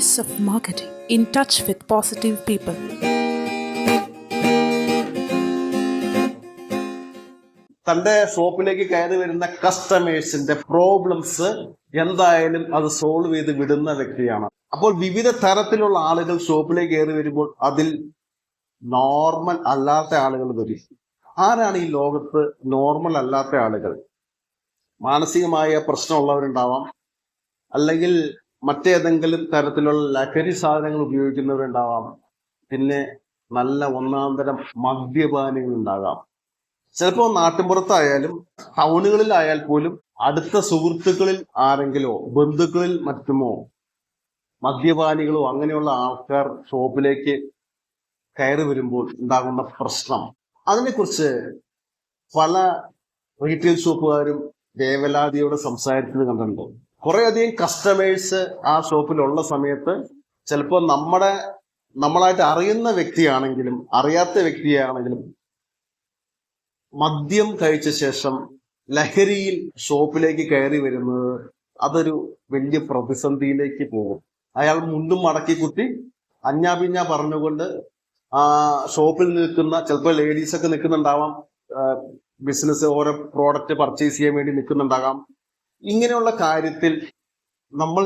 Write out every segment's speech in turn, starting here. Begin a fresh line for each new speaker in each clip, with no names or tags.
Ace of Marketing in touch with positive people.
തന്റെ ഷോപ്പിലേക്ക് കയറി വരുന്ന കസ്റ്റമേഴ്സിന്റെ പ്രോബ്ലംസ് എന്തായാലും അത് സോൾവ് ചെയ്ത് വിടുന്ന വ്യക്തിയാണ്. അപ്പോൾ വിവിധ തരത്തിലുള്ള ആളുകൾ ഷോപ്പിലേക്ക് കയറി വരുമ്പോൾ അതിൽ നോർമൽ അല്ലാത്ത ആളുകൾ വരും. ആരാണ് ഈ ലോകത്ത് നോർമൽ അല്ലാത്ത ആളുകൾ? മാനസികമായ പ്രശ്നമുള്ളവരുണ്ടാവാം. അല്ലെങ്കിൽ മറ്റേതെങ്കിലും തരത്തിലുള്ള ലഹരി സാധനങ്ങൾ ഉപയോഗിക്കുന്നവരുണ്ടാവാം. പിന്നെ നല്ല ഒന്നാം തരം മദ്യപാനികൾ ഉണ്ടാകാം. ചിലപ്പോൾ നാട്ടിൻപുറത്തായാലും ടൗണുകളിലായാൽ പോലും അടുത്ത സുഹൃത്തുക്കളിൽ ആരെങ്കിലോ ബന്ധുക്കളിൽ മറ്റുമോ മദ്യപാനികളോ അങ്ങനെയുള്ള ആൾക്കാർ ഷോപ്പിലേക്ക് കയറി വരുമ്പോൾ ഉണ്ടാകുന്ന പ്രശ്നം. അതിനെക്കുറിച്ച് പല റീറ്റെയിൽ ഷോപ്പുകാരും ദേവലാദിയോട് സംസാരിക്കുന്നത് കണ്ടിട്ടുണ്ട്? കുറെ അധികം കസ്റ്റമേഴ്സ് ആ ഷോപ്പിലുള്ള സമയത്ത് ചിലപ്പോൾ നമ്മുടെ നമ്മളായിട്ട് അറിയുന്ന വ്യക്തിയാണെങ്കിലും അറിയാത്ത വ്യക്തിയാണെങ്കിലും മദ്യം കഴിച്ച ശേഷം ലഹരിയിൽ ഷോപ്പിലേക്ക് കയറി വരുന്നത് അതൊരു വലിയ പ്രതിസന്ധിയിലേക്ക് പോകും. അയാൾ മുണ്ടും മടക്കി കുത്തി അഞ്ഞാപിഞ്ഞ പറഞ്ഞുകൊണ്ട് ആ ഷോപ്പിൽ നിൽക്കുന്ന ചിലപ്പോൾ ലേഡീസ് ഒക്കെ നിൽക്കുന്നുണ്ടാവാം ബിസിനസ് ഓരോ പ്രോഡക്റ്റ് പർച്ചേസ് ചെയ്യാൻ വേണ്ടി നിൽക്കുന്നുണ്ടാകാം. ഇങ്ങനെയുള്ള കാര്യത്തിൽ നമ്മൾ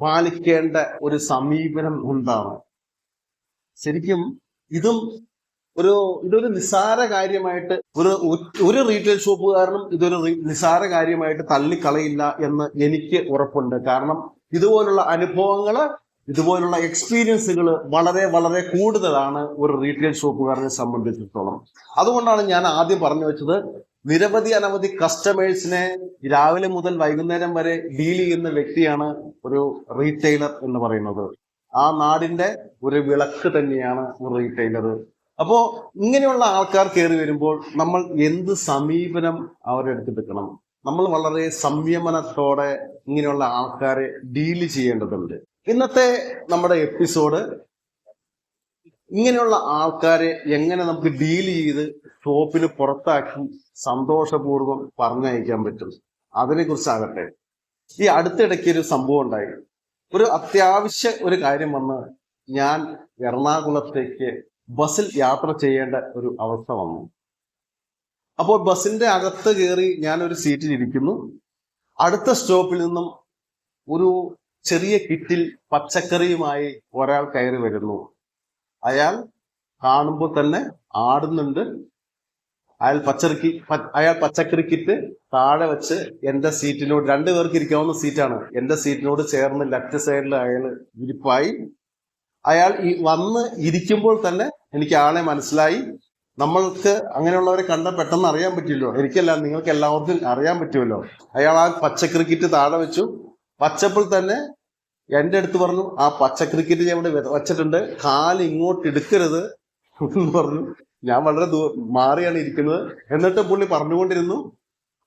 പാലിക്കേണ്ട ഒരു സമീപനം എന്താണ്? ശരിക്കും ഇതും ഒരു ഇതൊരു നിസ്സാര കാര്യമായിട്ട് ഒരു ഒരു റീറ്റെയിൽ കാരണം ഇതൊരു നിസ്സാര കാര്യമായിട്ട് തള്ളിക്കളയില്ല എന്ന് എനിക്ക് ഉറപ്പുണ്ട്. കാരണം ഇതുപോലുള്ള അനുഭവങ്ങൾ ഇതുപോലുള്ള എക്സ്പീരിയൻസുകൾ വളരെ വളരെ കൂടുതലാണ് ഒരു റീറ്റെയിൽ ഷോപ്പുകാരനെ സംബന്ധിച്ചിടത്തോളം. അതുകൊണ്ടാണ് ഞാൻ ആദ്യം പറഞ്ഞു വെച്ചത് നിരവധി അനവധി കസ്റ്റമേഴ്സിനെ രാവിലെ മുതൽ വൈകുന്നേരം വരെ ഡീൽ ചെയ്യുന്ന വ്യക്തിയാണ് ഒരു റീറ്റെയിലർ എന്ന് പറയുന്നത്. ആ നാടിന്റെ ഒരു വിളക്ക് തന്നെയാണ് ഒരു റീറ്റെയിലർ അപ്പോ ഇങ്ങനെയുള്ള ആൾക്കാർ കയറി വരുമ്പോൾ നമ്മൾ എന്ത് സമീപനം അവരുടെ അടുത്ത് എടുക്കണം നമ്മൾ വളരെ സംയമനത്തോടെ ഇങ്ങനെയുള്ള ആൾക്കാരെ ഡീൽ ചെയ്യേണ്ടതുണ്ട്. ഇന്നത്തെ നമ്മുടെ എപ്പിസോഡ് ഇങ്ങനെയുള്ള ആൾക്കാരെ എങ്ങനെ നമുക്ക് ഡീൽ ചെയ്ത് ഷോപ്പിന് പുറത്താക്കി സന്തോഷപൂർവം പറഞ്ഞയക്കാൻ പറ്റും? അതിനെ കുറിച്ചാകട്ടെ ഈ അടുത്തിടയ്ക്ക് ഒരു സംഭവം ഉണ്ടായി. ഒരു അത്യാവശ്യ ഒരു കാര്യം വന്ന് ഞാൻ എറണാകുളത്തേക്ക് ബസ്സിൽ യാത്ര ചെയ്യേണ്ട ഒരു അവസ്ഥ വന്നു. അപ്പോൾ ബസ്സിന്റെ അകത്ത് കയറി ഞാൻ ഒരു സീറ്റിൽ ഇരിക്കുന്നു അടുത്ത സ്റ്റോപ്പിൽ നിന്നും ഒരു ചെറിയ കിറ്റിൽ പച്ചക്കറിയുമായി ഒരാൾ കയറി വരുന്നു. അയാൾ കാണുമ്പോൾ തന്നെ ആടുന്നുണ്ട്. അയാൾ പച്ചക്കറി അയാൾ പച്ചക്കറിക്കിട്ട് താഴെ വെച്ച് എന്റെ സീറ്റിനോട് രണ്ടു പേർക്ക് ഇരിക്കാവുന്ന സീറ്റാണ്. എന്റെ സീറ്റിനോട് ചേർന്ന് ലെഫ്റ്റ് സൈഡിൽ അയാൾ ഇരിപ്പായി. അയാൾ ഈ വന്ന് ഇരിക്കുമ്പോൾ തന്നെ എനിക്ക് ആളെ മനസ്സിലായി. നമ്മൾക്ക് അങ്ങനെയുള്ളവരെ കണ്ട പെട്ടെന്ന് അറിയാൻ പറ്റില്ലോ എനിക്കല്ല നിങ്ങൾക്ക് എല്ലാവർക്കും അറിയാൻ പറ്റുമല്ലോ. അയാൾ ആ പച്ചക്കറി കിറ്റ് താഴെ വെച്ചു. വച്ചപ്പോൾ തന്നെ എന്റെ അടുത്ത് പറഞ്ഞു ആ പച്ച ക്രിക്കറ്റ് ഞാൻ ഇവിടെ വെച്ചിട്ടുണ്ട്. കാൽ ഇങ്ങോട്ട് എടുക്കരുത് എന്ന് പറഞ്ഞു. ഞാൻ വളരെ മാറിയാണ് ഇരിക്കുന്നത്. എന്നിട്ട് പുള്ളി പറഞ്ഞുകൊണ്ടിരുന്നു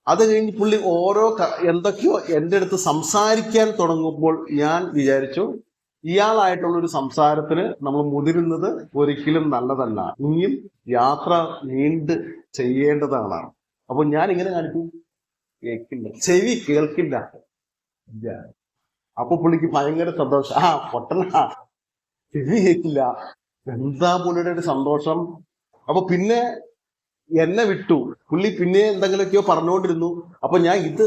അത് കഴിഞ്ഞ് പുള്ളി ഓരോ എന്തൊക്കെയോ എന്റെ അടുത്ത് സംസാരിക്കാൻ തുടങ്ങുമ്പോൾ ഞാൻ വിചാരിച്ചു ഇയാളായിട്ടുള്ള ഒരു സംസാരത്തിന് നമ്മൾ മുതിരുന്നത് ഒരിക്കലും നല്ലതല്ല. ഇനിയും യാത്ര നീണ്ട് ചെയ്യേണ്ടതാണ് അപ്പൊ ഞാൻ ഇങ്ങനെ കാണിക്കും. കേൾക്കില്ല. ചെവി കേൾക്കില്ല. അപ്പൊ പുള്ളിക്ക് ഭയങ്കര സന്തോഷം. ആ പൊട്ടന. ചെവി കേൾക്കില്ല എന്താ പുള്ളിയുടെ ഒരു സന്തോഷം? അപ്പൊ പിന്നെ എന്നെ വിട്ടു. പുള്ളി പിന്നെ എന്തെങ്കിലുമൊക്കെയോ പറഞ്ഞുകൊണ്ടിരുന്നു. അപ്പൊ ഞാൻ ഇത്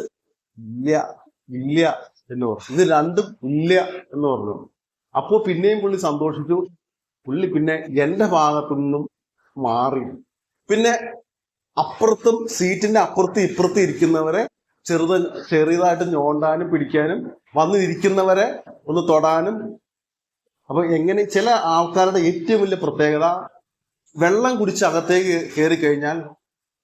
ഇല്ല ഇല്ല എന്ന് പറഞ്ഞു. ഇത് രണ്ടും ഇല്ല എന്ന് പറഞ്ഞു. അപ്പോ പിന്നെയും പുള്ളി സന്തോഷിച്ചു. പുള്ളി പിന്നെ എന്റെ ഭാഗത്തു നിന്നും മാറി. പിന്നെ അപ്പുറത്തും സീറ്റിന്റെ അപ്പുറത്തും ഇപ്പുറത്തും ഇരിക്കുന്നവരെ ചെറുത ചെറിയതായിട്ട് ഞോണ്ടാനും പിടിക്കാനും വന്ന് ഇരിക്കുന്നവരെ ഒന്ന് തൊടാനും. അപ്പൊ എങ്ങനെ ചില ആൾക്കാരുടെ ഏറ്റവും വലിയ പ്രത്യേകത വെള്ളം കുടിച്ച് അകത്തേക്ക് കയറി കഴിഞ്ഞാൽ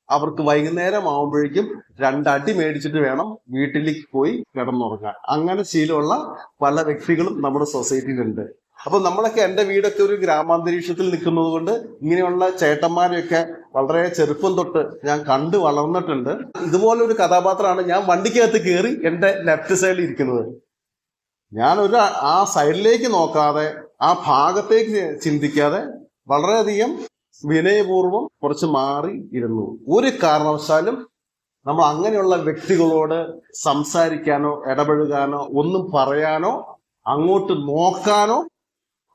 അവർക്ക് വൈകുന്നേരം ആവുമ്പോഴേക്കും രണ്ടടി മേടിച്ചിട്ട് വേണം വീട്ടിലേക്ക് പോയി കിടന്നുറങ്ങാൻ. അങ്ങനെ ശീലമുള്ള പല വ്യക്തികളും നമ്മുടെ സൊസൈറ്റിയിലുണ്ട്. അപ്പൊ നമ്മളൊക്കെ എന്റെ വീടൊക്കെ ഒരു ഗ്രാമാന്തരീക്ഷത്തിൽ നിൽക്കുന്നത് കൊണ്ട് ഇങ്ങനെയുള്ള ചേട്ടന്മാരെയൊക്കെ വളരെ ചെറുപ്പം തൊട്ട് ഞാൻ കണ്ടു വളർന്നിട്ടുണ്ട്. ഇതുപോലെ ഒരു കഥാപാത്രമാണ് ഞാൻ വണ്ടിക്കകത്ത് കയറി എന്റെ ലെഫ്റ്റ് സൈഡിൽ ഇരിക്കുന്നത്. ഞാൻ ഒരു ആ സൈഡിലേക്ക് നോക്കാതെ ആ ഭാഗത്തേക്ക് ചിന്തിക്കാതെ വളരെയധികം വിനയപൂർവം കുറച്ച് മാറി ഇരുന്നു. ഒരു കാരണവശാലും നമ്മൾ അങ്ങനെയുള്ള വ്യക്തികളോട് സംസാരിക്കാനോ ഇടപഴകാനോ ഒന്നും പറയാനോ അങ്ങോട്ട് നോക്കാനോ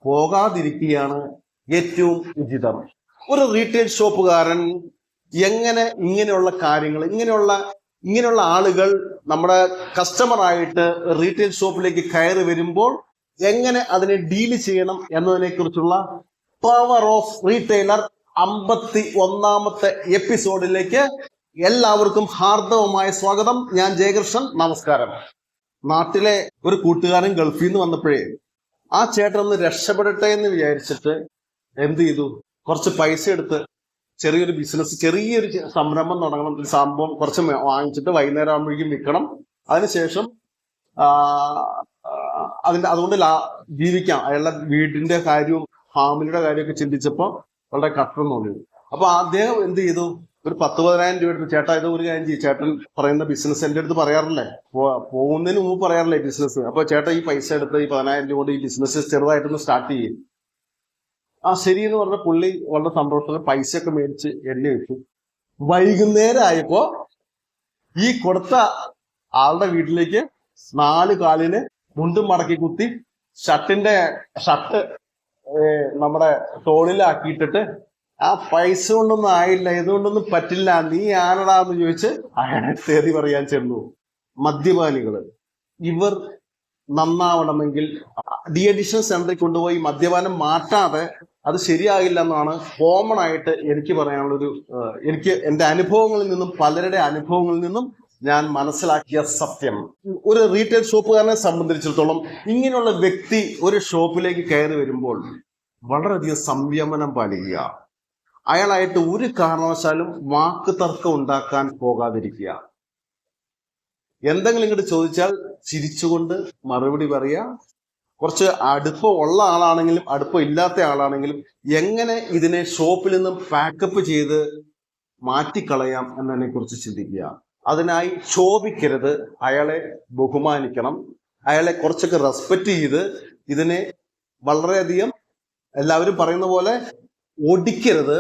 പോകാതിരിക്കുകയാണ് ഏറ്റവും ഉചിതം. ഒരു റീറ്റെയിൽ ഷോപ്പുകാരൻ എങ്ങനെ ഇങ്ങനെയുള്ള കാര്യങ്ങൾ ഇങ്ങനെയുള്ള ഇങ്ങനെയുള്ള ആളുകൾ നമ്മുടെ കസ്റ്റമർ ആയിട്ട് റീറ്റെയിൽ ഷോപ്പിലേക്ക് കയറി വരുമ്പോൾ എങ്ങനെ അതിനെ ഡീൽ ചെയ്യണം എന്നതിനെ കുറിച്ചുള്ള പവർ ഓഫ് റീറ്റെയിലർ അമ്പത്തി ഒന്നാമത്തെ എപ്പിസോഡിലേക്ക് എല്ലാവർക്കും ഹാർദവമായ സ്വാഗതം. ഞാൻ ജയകൃഷ്ണൻ. നമസ്കാരം. നാട്ടിലെ ഒരു കൂട്ടുകാരൻ ഗൾഫിൽ നിന്ന് വന്നപ്പോഴേ ആ ചേട്ടൻ ഒന്ന് രക്ഷപ്പെടട്ടെ എന്ന് വിചാരിച്ചിട്ട് എന്ത് ചെയ്തു? കുറച്ച് പൈസ എടുത്ത് ചെറിയൊരു ബിസിനസ് ചെറിയൊരു സംരംഭം തുടങ്ങണം. ഒരു സംഭവം കുറച്ച് വാങ്ങിച്ചിട്ട് വൈകുന്നേരം ആകുമ്പോഴേക്കും വിൽക്കണം. അതിനുശേഷം അതിന്റെ അതുകൊണ്ട് ലാ ജീവിക്കാം. അയാളുടെ വീടിന്റെ കാര്യവും ഫാമിലിയുടെ കാര്യമൊക്കെ ചിന്തിച്ചപ്പോൾ വളരെ കഷ്ടം തോന്നിയത്. അപ്പൊ അദ്ദേഹം എന്ത് ചെയ്തു? ഒരു പത്ത് പതിനായിരം രൂപ എടുത്ത് ചേട്ടാ ഇത് ഒരു കാര്യം ചെയ്യും. ചേട്ടൻ പറയുന്ന ബിസിനസ് എന്റെ അടുത്ത് പറയാറില്ലേ? പോകുന്നതിന് മുമ്പ് പറയാറില്ലേ ബിസിനസ് അപ്പൊ ചേട്ടാ ഈ പൈസ എടുത്ത് ഈ പതിനായിരം രൂപ കൊണ്ട് ഈ ബിസിനസ് ചെറുതായിട്ടൊന്ന് സ്റ്റാർട്ട് ചെയ്യും. ആ ശരി എന്ന് പറഞ്ഞ പുള്ളി വളരെ സന്തോഷത്തിൽ പൈസ ഒക്കെ മേടിച്ച് എണ്ണി വെച്ചു. വൈകുന്നേരം ആയപ്പോ ഈ കൊടുത്ത ആളുടെ വീട്ടിലേക്ക് നാല് കാലിന് മുണ്ടും മടക്കി കുത്തി ഷർട്ടിന്റെ ഷർട്ട് നമ്മുടെ തോളിലാക്കിയിട്ടിട്ട് ആ പൈസ കൊണ്ടൊന്നും ആയില്ല ഇതുകൊണ്ടൊന്നും പറ്റില്ല നീ ആരടാന്ന് ചോദിച്ച് അയാളെ തേറി പറയാൻ ചെന്നു. മദ്യപാനികൾ ഇവർ നന്നാവണമെങ്കിൽ ഡി അഡിഷൻ സെന്ററിൽ കൊണ്ടുപോയി മദ്യപാനം മാറ്റാതെ അത് ശരിയാകില്ല എന്നാണ് കോമൺ ആയിട്ട് എനിക്ക് പറയാനുള്ളൊരു എനിക്ക് എന്റെ അനുഭവങ്ങളിൽ നിന്നും പലരുടെ അനുഭവങ്ങളിൽ നിന്നും ഞാൻ മനസ്സിലാക്കിയ സത്യം. ഒരു റീറ്റെയിൽ ഷോപ്പുകാരനെ സംബന്ധിച്ചിടത്തോളം ഇങ്ങനെയുള്ള വ്യക്തി ഒരു ഷോപ്പിലേക്ക് കയറി വരുമ്പോൾ വളരെയധികം സംയമനം പാലിക്കുക. അയാളായിട്ട് ഒരു കാരണവശാലും വാക്ക് തർക്കം ഉണ്ടാക്കാൻ പോകാതിരിക്കുക. എന്തെങ്കിലും ഇങ്ങോട്ട് ചോദിച്ചാൽ ചിരിച്ചുകൊണ്ട് മറുപടി പറയുക കുറച്ച് അടുപ്പം ഉള്ള ആളാണെങ്കിലും അടുപ്പം ഇല്ലാത്ത ആളാണെങ്കിലും എങ്ങനെ ഇതിനെ ഷോപ്പിൽ നിന്നും പാക്കപ്പ് ചെയ്ത് മാറ്റിക്കളയാം എന്നതിനെ കുറിച്ച് ചിന്തിക്കുക. അതിനായി ക്ഷോഭിക്കരുത്. അയാളെ ബഹുമാനിക്കണം. അയാളെ കുറച്ചൊക്കെ റെസ്പെക്ട് ചെയ്ത് ഇതിനെ വളരെയധികം എല്ലാവരും പറയുന്ന പോലെ ഒടിക്കരുത്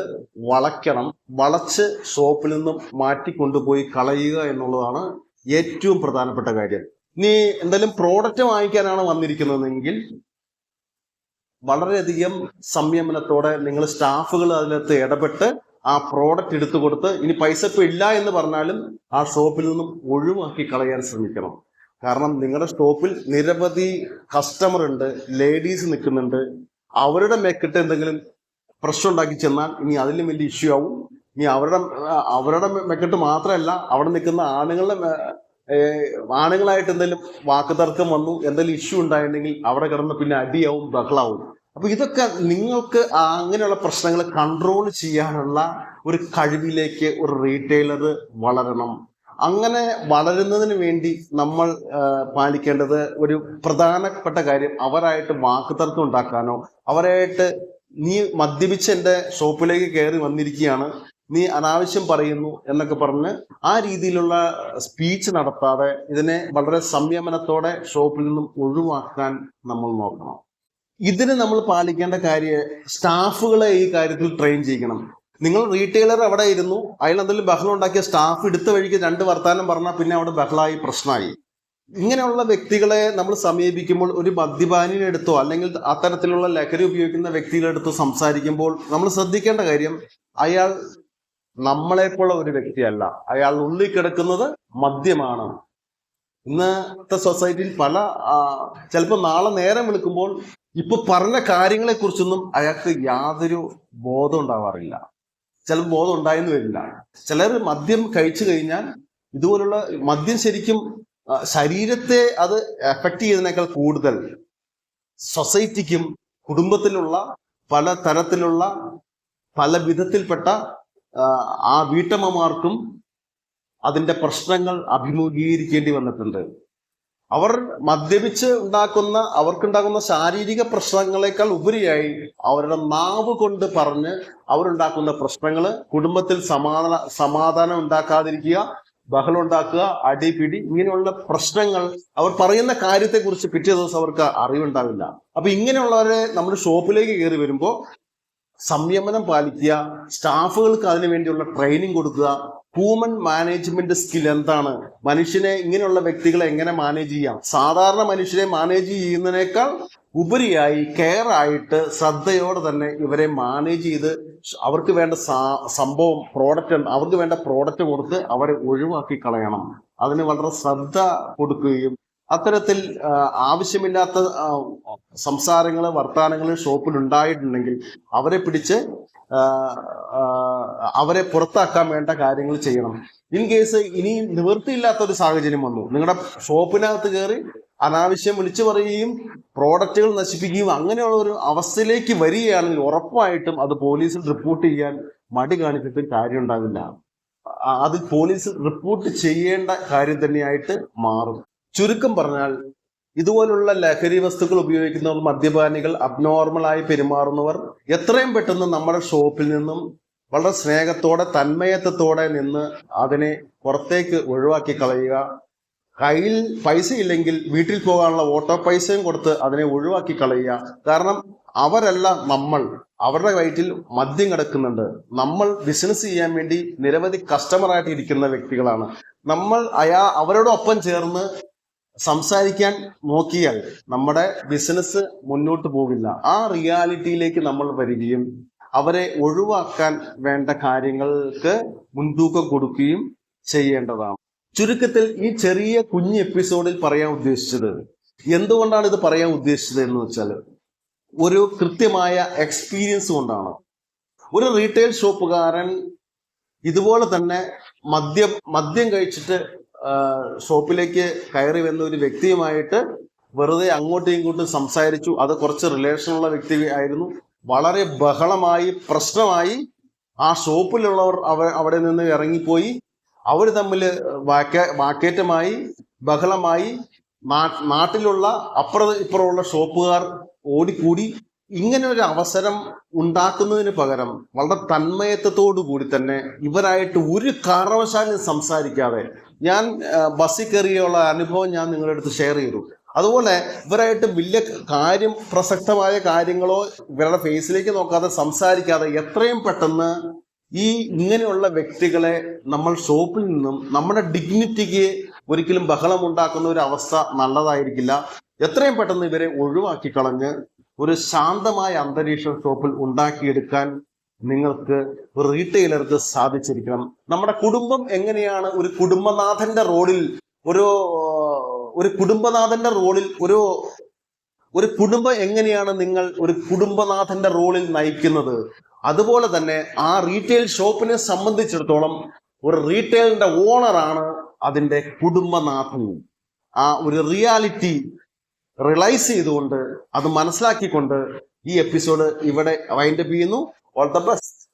വളയ്ക്കണം. വളച്ച് ഷോപ്പിൽ നിന്നും മാറ്റി കൊണ്ടുപോയി കളയുക എന്നുള്ളതാണ് ഏറ്റവും പ്രധാനപ്പെട്ട കാര്യം. ഇനി എന്തായാലും പ്രോഡക്റ്റ് വാങ്ങിക്കാനാണ് വന്നിരിക്കുന്നതെങ്കിൽ വളരെയധികം സംയമനത്തോടെ നിങ്ങൾ സ്റ്റാഫുകൾ അതിനകത്ത് ഇടപെട്ട് ആ പ്രോഡക്റ്റ് എടുത്തു കൊടുത്ത് ഇനി പൈസ ഇപ്പം ഇല്ല എന്ന് പറഞ്ഞാലും ആ ഷോപ്പിൽ നിന്നും ഒഴിവാക്കി കളയാൻ ശ്രമിക്കണം. കാരണം നിങ്ങളുടെ ഷോപ്പിൽ നിരവധി കസ്റ്റമർ ഉണ്ട് ലേഡീസ് നിൽക്കുന്നുണ്ട്. അവരുടെ മെക്കിട്ട് എന്തെങ്കിലും പ്രശ്നം ഉണ്ടാക്കി ചെന്നാൽ ഇനി അതിലും വലിയ ഇഷ്യൂ ആവും. ഇനി അവരുടെ അവരുടെ മെക്കിട്ട് മാത്രമല്ല അവിടെ നിൽക്കുന്ന ആണുങ്ങളുടെ ആണുങ്ങളായിട്ട് എന്തെങ്കിലും വാക്കുതർക്കം വന്നു എന്തെങ്കിലും ഇഷ്യൂ ഉണ്ടായിട്ടുണ്ടെങ്കിൽ അവിടെ കിടന്ന് പിന്നെ അടിയാവും ബഹളാവും. അപ്പൊ ഇതൊക്കെ നിങ്ങൾക്ക് അങ്ങനെയുള്ള പ്രശ്നങ്ങൾ കൺട്രോൾ ചെയ്യാനുള്ള ഒരു കഴിവിലേക്ക് ഒരു റീറ്റെയിലർ വളരണം. അങ്ങനെ വളരുന്നതിന് വേണ്ടി നമ്മൾ പാലിക്കേണ്ടത് ഒരു പ്രധാനപ്പെട്ട കാര്യം അവരായിട്ട് വാക്കുതർക്കം ഉണ്ടാക്കാനോ അവരായിട്ട് നീ മദ്യപിച്ച് എന്റെ ഷോപ്പിലേക്ക് കയറി വന്നിരിക്കുകയാണ്. നീ അനാവശ്യം പറയുന്നു എന്നൊക്കെ പറഞ്ഞ് ആ രീതിയിലുള്ള സ്പീച്ച് നടത്താതെ ഇതിനെ വളരെ സംയമനത്തോടെ ഷോപ്പിൽ നിന്നും ഒഴിവാക്കാൻ നമ്മൾ നോക്കണം. ഇതിന് നമ്മൾ പാലിക്കേണ്ട കാര്യം സ്റ്റാഫുകളെ ഈ കാര്യത്തിൽ ട്രെയിൻ ചെയ്യിക്കണം. നിങ്ങൾ റീറ്റെയിലർ അവിടെ ഇരുന്നു അതിൽ എന്തെങ്കിലും ബഹളം ഉണ്ടാക്കിയ സ്റ്റാഫ് എടുത്ത വഴിക്ക് രണ്ട് വർത്താനം പറഞ്ഞാൽ പിന്നെ അവിടെ ബഹളമായി പ്രശ്നമായി. ഇങ്ങനെയുള്ള വ്യക്തികളെ നമ്മൾ സമീപിക്കുമ്പോൾ ഒരു മദ്യപാനിനെ എടുത്തോ അല്ലെങ്കിൽ അത്തരത്തിലുള്ള ലഹരി ഉപയോഗിക്കുന്ന വ്യക്തികളെ എടുത്തോ സംസാരിക്കുമ്പോൾ നമ്മൾ ശ്രദ്ധിക്കേണ്ട കാര്യം അയാൾ നമ്മളെപ്പോലുള്ള ഒരു വ്യക്തിയല്ല. അയാൾ ഉള്ളിൽ കിടക്കുന്നത് മദ്യമാണ്. ഇന്നത്തെ സൊസൈറ്റിയിൽ പല ചിലപ്പോൾ നാളെ നേരം വിളിക്കുമ്പോൾ ഇപ്പൊ പറഞ്ഞ കാര്യങ്ങളെ കുറിച്ചൊന്നും അയാൾക്ക് യാതൊരു ബോധം ഉണ്ടാവാറില്ല. ചിലപ്പോൾ ബോധം ഉണ്ടായെന്ന് വരില്ല. ചിലർ മദ്യം കഴിച്ചു കഴിഞ്ഞാൽ ഇതുപോലുള്ള മദ്യം ശരിക്കും ശരീരത്തെ അത് എഫക്ട് ചെയ്യുന്നതിനേക്കാൾ കൂടുതൽ സൊസൈറ്റിക്കും കുടുംബത്തിലുള്ള പല തരത്തിലുള്ള പല വിധത്തിൽപ്പെട്ട ആ, വീട്ടമ്മമാർക്കും അതിന്റെ പ്രശ്നങ്ങൾ അഭിമുഖീകരിക്കേണ്ടി വന്നിട്ടുണ്ട്. അവർ മദ്യപിച്ച് ഉണ്ടാക്കുന്ന അവർക്കുണ്ടാകുന്ന ശാരീരിക പ്രശ്നങ്ങളെക്കാൾ ഉപരിയായി അവരുടെ നാവ് കൊണ്ട് പറഞ്ഞ് അവരുണ്ടാക്കുന്ന പ്രശ്നങ്ങൾ കുടുംബത്തിൽ സമാധാന സമാധാനം ഉണ്ടാക്കാതിരിക്കുക ബഹളം ഉണ്ടാക്കുക അടിപിടി ഇങ്ങനെയുള്ള പ്രശ്നങ്ങൾ അവർ പറയുന്ന കാര്യത്തെക്കുറിച്ച് പിറ്റേ ദിവസം അവർക്ക് അറിവുണ്ടാവില്ല. അപ്പൊ ഇങ്ങനെയുള്ളവരെ നമ്മുടെ ഷോപ്പിലേക്ക് കയറി വരുമ്പോൾ സംയമനം പാലിക്കുക സ്റ്റാഫുകൾക്ക് അതിനു വേണ്ടിയുള്ള ട്രെയിനിങ് കൊടുക്കുക. ഹ്യൂമൻ മാനേജ്മെന്റ് സ്കിൽ എന്താണ്? മനുഷ്യനെ ഇങ്ങനെയുള്ള വ്യക്തികളെ എങ്ങനെ മാനേജ് ചെയ്യാം? സാധാരണ മനുഷ്യരെ മാനേജ് ചെയ്യുന്നതിനേക്കാൾ ഉപരിയായി കെയർ ആയിട്ട് ശ്രദ്ധയോടെ തന്നെ ഇവരെ മാനേജ് ചെയ്ത് അവർക്ക് വേണ്ട സംഭവം പ്രോഡക്റ്റ് അവർക്ക് വേണ്ട പ്രോഡക്റ്റ് കൊടുത്ത് അവരെ ഒഴിവാക്കി കളയണം. അതിന് വളരെ ശ്രദ്ധ കൊടുക്കുകയും അത്തരത്തിൽ ആവശ്യമില്ലാത്ത സംസാരങ്ങൾ വർത്തമാനങ്ങൾ ഷോപ്പിൽ ഉണ്ടായിട്ടുണ്ടെങ്കിൽ അവരെ പിടിച്ച് അവരെ പുറത്താക്കാൻ വേണ്ട കാര്യങ്ങൾ ചെയ്യണം. ഇൻ കേസ് ഇനി നിവൃത്തിയില്ലാത്ത ഒരു സാഹചര്യം വന്നു. നിങ്ങളുടെ ഷോപ്പിനകത്ത് കയറി അനാവശ്യം വിളിച്ചു പറയുകയും പ്രോഡക്റ്റുകൾ നശിപ്പിക്കുകയും അങ്ങനെയുള്ള ഒരു അവസ്ഥയിലേക്ക് വരികയാണെങ്കിൽ ഉറപ്പായിട്ടും അത് പോലീസിൽ റിപ്പോർട്ട് ചെയ്യാൻ മടി കാണിച്ചിട്ട് കാര്യം ഉണ്ടാവില്ല അത് പോലീസിൽ റിപ്പോർട്ട് ചെയ്യേണ്ട കാര്യം തന്നെയായിട്ട് മാറും. ചുരുക്കം പറഞ്ഞാൽ ഇതുപോലുള്ള ലഹരി വസ്തുക്കൾ ഉപയോഗിക്കുന്നവർ മദ്യപാനികൾ അബ്നോർമലായി പെരുമാറുന്നവർ എത്രയും പെട്ടെന്ന് നമ്മുടെ ഷോപ്പിൽ നിന്നും വളരെ സ്നേഹത്തോടെ തന്മയത്വത്തോടെ നിന്ന് അതിനെ പുറത്തേക്ക് ഒഴിവാക്കി കളയുക കയ്യിൽ പൈസ ഇല്ലെങ്കിൽ വീട്ടിൽ പോകാനുള്ള ഓട്ടോ പൈസയും കൊടുത്ത് അതിനെ ഒഴിവാക്കി കളയുക. കാരണം അവരല്ല നമ്മൾ. അവരുടെ വയറ്റിൽ മദ്യം കിടക്കുന്നുണ്ട്. നമ്മൾ ബിസിനസ് ചെയ്യാൻ വേണ്ടി നിരവധി കസ്റ്റമറായിട്ട് ഇരിക്കുന്ന വ്യക്തികളാണ്. നമ്മൾ അയാ അവരോടൊപ്പം ചേർന്ന് സംസാരിക്കാൻ നോക്കിയാൽ നമ്മുടെ ബിസിനസ് മുന്നോട്ട് പോകില്ല ആ റിയാലിറ്റിയിലേക്ക് നമ്മൾ വരികയും അവരെ ഒഴിവാക്കാൻ വേണ്ട കാര്യങ്ങൾക്ക് മുൻതൂക്കം കൊടുക്കുകയും ചെയ്യേണ്ടതാണ്. ചുരുക്കത്തിൽ ഈ ചെറിയ കുഞ്ഞ് എപ്പിസോഡിൽ പറയാൻ ഉദ്ദേശിച്ചത് എന്തുകൊണ്ടാണ് ഇത് പറയാൻ ഉദ്ദേശിച്ചത് എന്ന് വെച്ചാൽ ഒരു കൃത്യമായ എക്സ്പീരിയൻസ് കൊണ്ടാണ്. ഒരു റീറ്റെയിൽ ഷോപ്പുകാരൻ ഇതുപോലെ തന്നെ മദ്യം മദ്യം കഴിച്ചിട്ട് ഷോപ്പിലേക്ക് കയറി വന്ന ഒരു വ്യക്തിയുമായിട്ട് വെറുതെ അങ്ങോട്ടും ഇങ്ങോട്ടും സംസാരിച്ചു. അത് കുറച്ച് റിലേഷനുള്ള വ്യക്തി ആയിരുന്നു. വളരെ ബഹളമായി പ്രശ്നമായി ആ ഷോപ്പിലുള്ളവർ അവ അവിടെ നിന്ന് ഇറങ്ങിപ്പോയി. അവർ തമ്മിൽ വാക്കേ വാക്കേറ്റമായി ബഹളമായി നാട്ടിലുള്ള അപ്പുറ ഇപ്പുറമുള്ള ഷോപ്പുകാർ ഓടിക്കൂടി ഇങ്ങനെ ഒരു അവസരം ഉണ്ടാക്കുന്നതിന് പകരം വളരെ തന്മയത്വത്തോടു കൂടി തന്നെ ഇവരായിട്ട് ഒരു കാരണവശാലും സംസാരിക്കാതെ ഞാൻ ബസ്സിൽ കയറിയുള്ള അനുഭവം ഞാൻ നിങ്ങളുടെ അടുത്ത് ഷെയർ ചെയ്തു. അതുപോലെ ഇവരായിട്ട് വലിയ കാര്യം പ്രസക്തമായ കാര്യങ്ങളോ ഇവരുടെ ഫേസിലേക്ക് നോക്കാതെ സംസാരിക്കാതെ എത്രയും പെട്ടെന്ന് ഈ ഇങ്ങനെയുള്ള വ്യക്തികളെ നമ്മൾ ഷോപ്പിൽ നിന്നും നമ്മുടെ ഡിഗ്നിറ്റിക്ക് ഒരിക്കലും ബഹളം ഉണ്ടാക്കുന്ന ഒരു അവസ്ഥ നല്ലതായിരിക്കില്ല. എത്രയും പെട്ടെന്ന് ഇവരെ ഒഴിവാക്കി കളഞ്ഞ് ഒരു ശാന്തമായ അന്തരീക്ഷം ഷോപ്പിൽ ഉണ്ടാക്കിയെടുക്കാൻ നിങ്ങൾക്ക് റീറ്റെയിലർക്ക് സാധിച്ചിരിക്കണം. നമ്മുടെ കുടുംബം എങ്ങനെയാണ് ഒരു കുടുംബനാഥന്റെ റോളിൽ ഒരു ഒരു കുടുംബനാഥന്റെ റോളിൽ ഒരു ഒരു കുടുംബം എങ്ങനെയാണ് നിങ്ങൾ ഒരു കുടുംബനാഥന്റെ റോളിൽ നയിക്കുന്നത്? അതുപോലെ തന്നെ ആ റീറ്റെയിൽ ഷോപ്പിനെ സംബന്ധിച്ചിടത്തോളം ഒരു റീറ്റെയിലിന്റെ ഓണറാണ് അതിന്റെ കുടുംബനാഥൻ. ആ ഒരു റിയാലിറ്റി റിയലൈസ് ചെയ്തുകൊണ്ട് അത് മനസ്സിലാക്കിക്കൊണ്ട് ഈ എപ്പിസോഡ് ഇവിടെ വൈൻഡപ്പ് ചെയ്യുന്നു. All the best